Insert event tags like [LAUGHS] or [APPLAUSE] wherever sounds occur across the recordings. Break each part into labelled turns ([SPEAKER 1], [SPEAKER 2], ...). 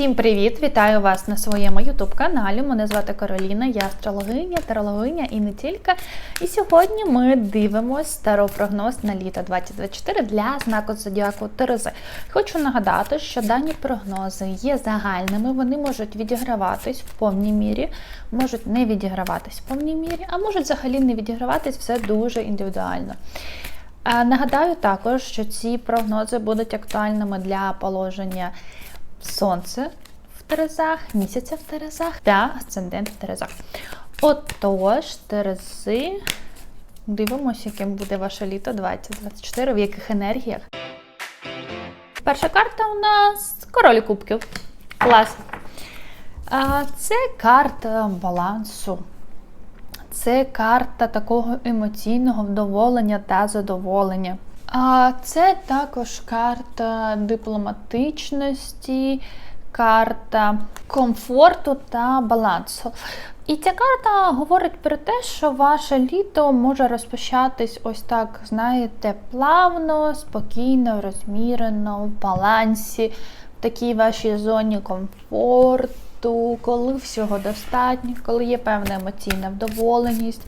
[SPEAKER 1] Всім привіт! Вітаю вас на своєму ютуб каналі. Мене звати Кароліна, я астрологиня, тарологиня і не тільки. І сьогодні ми дивимося старопрогноз на літо 2024 для знаку зодіаку Терези. Хочу нагадати, що дані прогнози є загальними, вони можуть відіграватись в повній мірі, можуть не відіграватись в повній мірі, а можуть взагалі не відіграватись все дуже індивідуально. Нагадаю також, що ці прогнози будуть актуальними для положення Сонце в Терезах, місяця в Терезах та асцендент в Терезах. Отож, Терези, дивимося, яким буде ваше літо 2024, в яких енергіях. Перша карта у нас король кубків. Клас. Це карта балансу. Це карта такого емоційного вдоволення та задоволення. А це також карта дипломатичності, карта комфорту та балансу. І ця карта говорить про те, що ваше літо може розпочатись ось так, знаєте, плавно, спокійно, розмірено, в балансі, в такій вашій зоні комфорту, коли всього достатньо, коли є певна емоційна вдоволеність.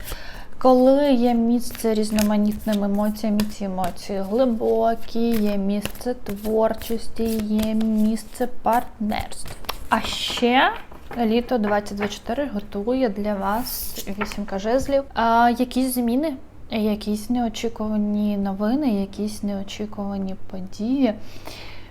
[SPEAKER 1] Коли є місце різноманітним емоціям, і ці емоції глибокі, є місце творчості, є місце партнерств. А ще літо 2024 готує для вас вісімка жезлів. А, якісь зміни, якісь неочікувані новини, якісь неочікувані події.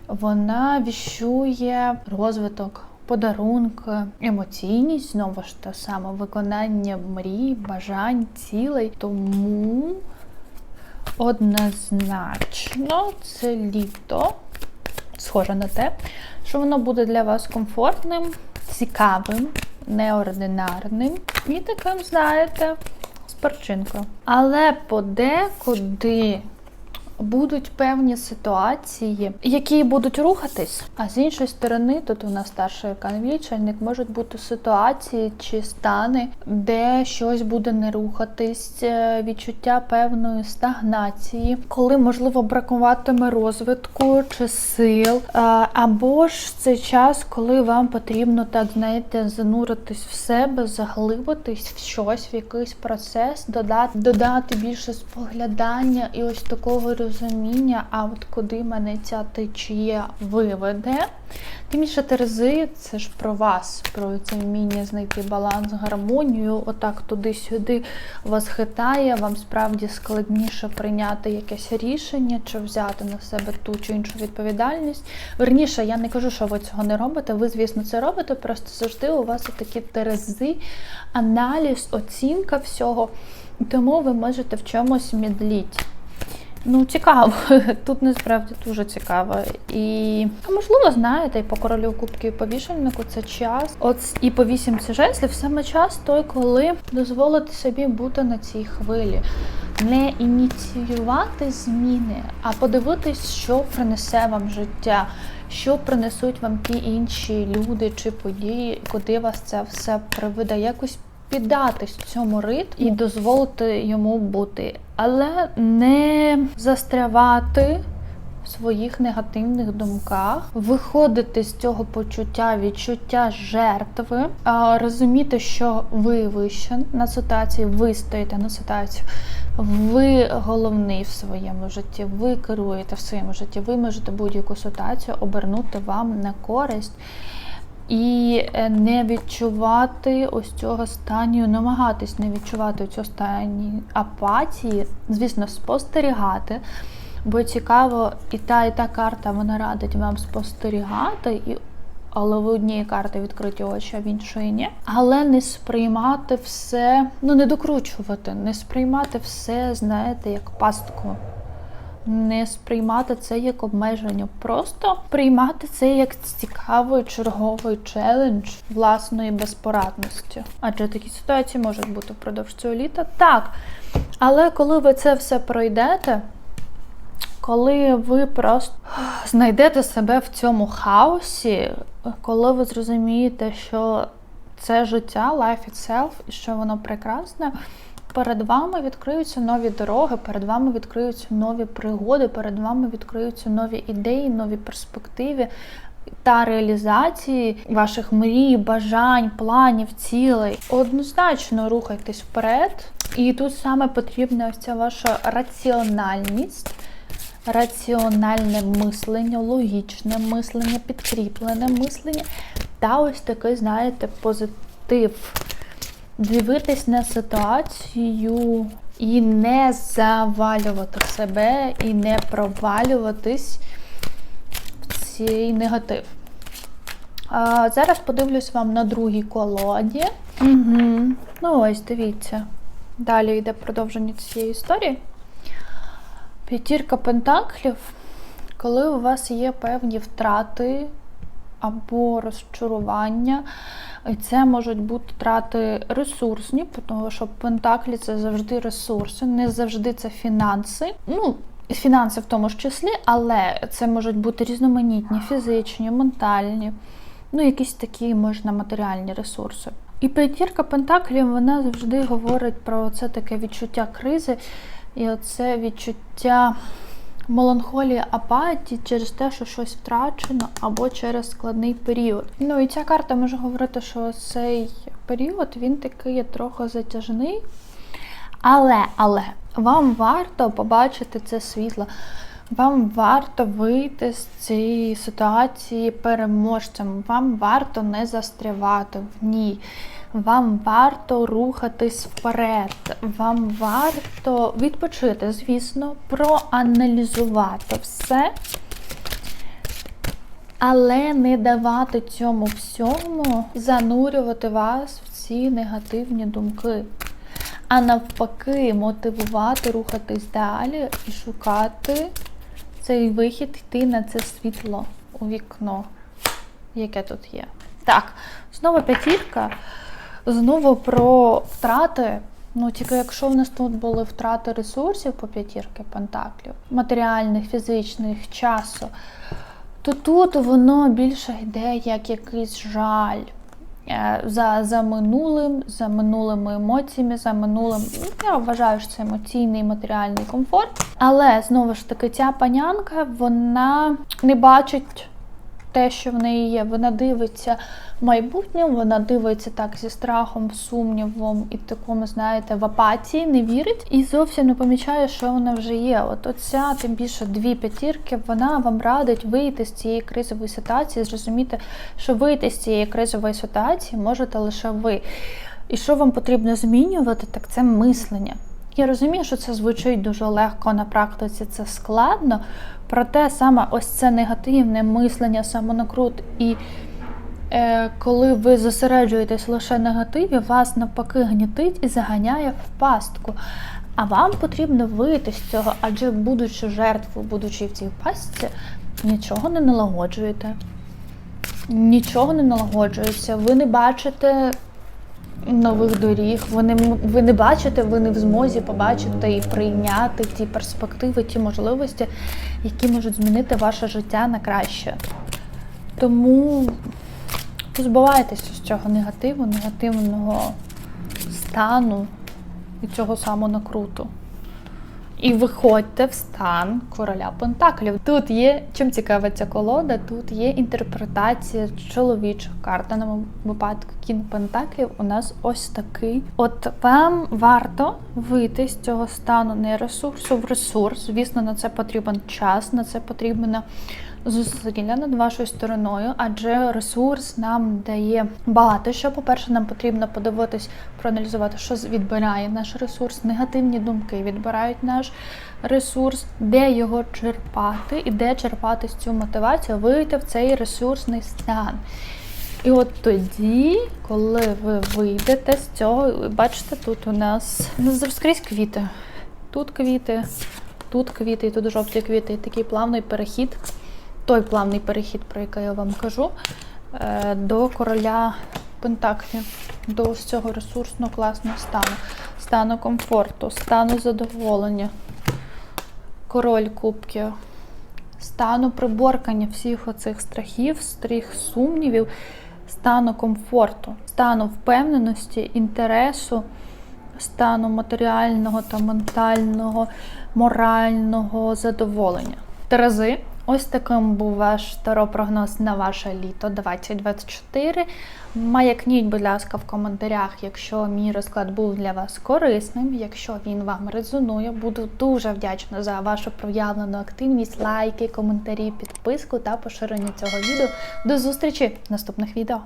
[SPEAKER 1] Вона віщує розвиток подарунки, емоційність, знову ж те саме виконання мрій, бажань, цілей. Тому однозначно це літо схоже на те, що воно буде для вас комфортним, цікавим, неординарним і таким, знаєте, з. Але подекуди будуть певні ситуації, які будуть рухатись. А з іншої сторони, тут у нас старший аркан вічальник, можуть бути ситуації чи стани, де щось буде не рухатись, е, відчуття певної стагнації, коли можливо бракуватиме розвитку чи сил, або ж це час, коли вам потрібно так знаєте зануритись в себе, заглибитись в щось, в якийсь процес, додати, додати більше споглядання і ось такого розуміння, а от куди мене ця течія виведе. Тим більше Терези, це ж про вас, про це вміння знайти баланс, гармонію. Отак туди-сюди вас хитає, вам справді складніше прийняти якесь рішення чи взяти на себе ту чи іншу відповідальність. Верніше, я не кажу, що ви цього не робите. Ви, звісно, це робите, просто завжди у вас такі терези, аналіз, оцінка всього. Тому ви можете в чомусь мідліть. Ну, цікаво. [LAUGHS] Тут насправді дуже цікаво. І можливо, знаєте, і по королю кубки і по вішальнику це час. От і по вісімці жезлів саме час той, коли дозволити собі бути на цій хвилі. Не ініціювати зміни, а подивитись, що принесе вам життя, що принесуть вам ті інші люди чи події, куди вас це все приведе. Якось піддатись цьому ритму і дозволити йому бути, але не застрявати в своїх негативних думках, виходити з цього почуття, відчуття жертви, розуміти, що ви вище на ситуації, ви стоїте на ситуацію. Ви головний в своєму житті, ви керуєте в своєму житті, ви можете будь-яку ситуацію обернути вам на користь і е, не відчувати ось цього стані, намагатись не відчувати цього стані апатії, звісно, спостерігати. Бо цікаво, і та, і та карта вона радить вам спостерігати, і, але в однієї карти відкриті очі, а в іншої ні. Але не сприймати все, ну не докручувати, не сприймати все, знаєте, як пастку не сприймати це як обмеження, просто приймати це як цікавий черговий челендж власної безпорадності. Адже такі ситуації можуть бути впродовж цього літа. Так. Але коли ви це все пройдете, коли ви просто знайдете себе в цьому хаосі, коли ви зрозумієте, що це життя, life itself, і що воно прекрасне перед вами відкриються нові дороги, перед вами відкриються нові пригоди, перед вами відкриються нові ідеї, нові перспективи. та реалізації ваших мрій, бажань, планів, цілей. Однозначно рухайтесь вперед. І тут саме потрібна ось ця ваша раціональність, раціональне мислення, логічне мислення, підкріплене мислення та ось такий, знаєте, позитив. Дивитись на ситуацію і не завалювати себе, і не провалюватись в цей негатив. А, зараз подивлюсь вам на другій колоді. Угу. Ну ось, дивіться. Далі йде продовження цієї історії. П'ятірка пентаклів, коли у вас є певні втрати або розчарування, і це можуть бути втрати ресурсні, тому що пентаклі це завжди ресурси, не завжди це фінанси. Ну, фінанси в тому ж числі, але це можуть бути різноманітні, фізичні, ментальні, ну, якісь такі можна матеріальні ресурси. І п'ятірка пентаклів вона завжди говорить про це таке відчуття кризи і оце відчуття меланхолії, апатії через те, що щось втрачено, або через складний період. Ну і ця карта може говорити, що цей період він такий є трохи затяжний. Але, але вам варто побачити це світло. Вам варто вийти з цієї ситуації переможцем. Вам варто не застрявати в ній. Вам варто рухатись вперед. Вам варто відпочити, звісно, проаналізувати все, але не давати цьому всьому занурювати вас в ці негативні думки. А навпаки, мотивувати рухатись далі і шукати цей вихід, йти на це світло у вікно, яке тут є. Так, знову п'ятірка. Знову про втрати. Ну, тільки якщо в нас тут були втрати ресурсів по п'ятірки пентаклів, матеріальних, фізичних, часу, то тут воно більше йде як якийсь жаль е, за за минулим, за минулими емоціями, за минулим. Ну, я вважаю, що це емоційний матеріальний комфорт. Але знову ж таки, ця панянка вона не бачить те, що в неї є. Вона дивиться майбутнє, вона дивиться так зі страхом, сумнівом і такому, знаєте, в апатії, не вірить і зовсім не помічає, що вона вже є. От оця, тим більше дві п'ятірки, вона вам радить вийти з цієї кризової ситуації, зрозуміти, що вийти з цієї кризової ситуації можете лише ви. І що вам потрібно змінювати, так це мислення. Я розумію, що це звучить дуже легко на практиці, це складно. Проте саме ось це негативне мислення, самонакрут, і е, коли ви зосереджуєтесь лише негативі, вас навпаки гнітить і заганяє в пастку. А вам потрібно вийти з цього, адже, будучи жертвою, будучи в цій пастці, нічого не налагоджуєте. Нічого не налагоджується. Ви не бачите нових доріг. Ви не, ви не бачите, ви не в змозі побачити і прийняти ті перспективи, ті можливості, які можуть змінити ваше життя на краще. Тому позбувайтеся з цього негативу, негативного стану і цього самонакруту. І виходьте в стан короля Пентаклів. Тут є, чим цікава ця колода, тут є інтерпретація чоловічих карт. В даному випадку кін Пентаклів у нас ось такий. От вам варто вийти з цього стану не ресурсу в ресурс. Звісно, на це потрібен час, на це потрібна зусилля над вашою стороною, адже ресурс нам дає багато що. По-перше, нам потрібно подивитись, проаналізувати, що відбирає наш ресурс, негативні думки відбирають наш ресурс, де його черпати і де черпати цю мотивацію, вийти в цей ресурсний стан. І от тоді, коли ви вийдете з цього, бачите, тут у нас скрізь квіти. Тут квіти, тут квіти, і тут жовті квіти, і такий плавний перехід той плавний перехід, про який я вам кажу, е, до короля Пентаклів, до ось цього ресурсного класного стану, стану комфорту, стану задоволення, король кубків, стану приборкання всіх оцих страхів, стріх сумнівів, стану комфорту, стану впевненості, інтересу. Стану матеріального та ментального, морального задоволення. Терези Ось таким був ваш таро-прогноз на ваше літо 2024. Маякніть, будь ласка, в коментарях, якщо мій розклад був для вас корисним, якщо він вам резонує, буду дуже вдячна за вашу проявлену активність, лайки, коментарі, підписку та поширення цього відео. До зустрічі в наступних відео.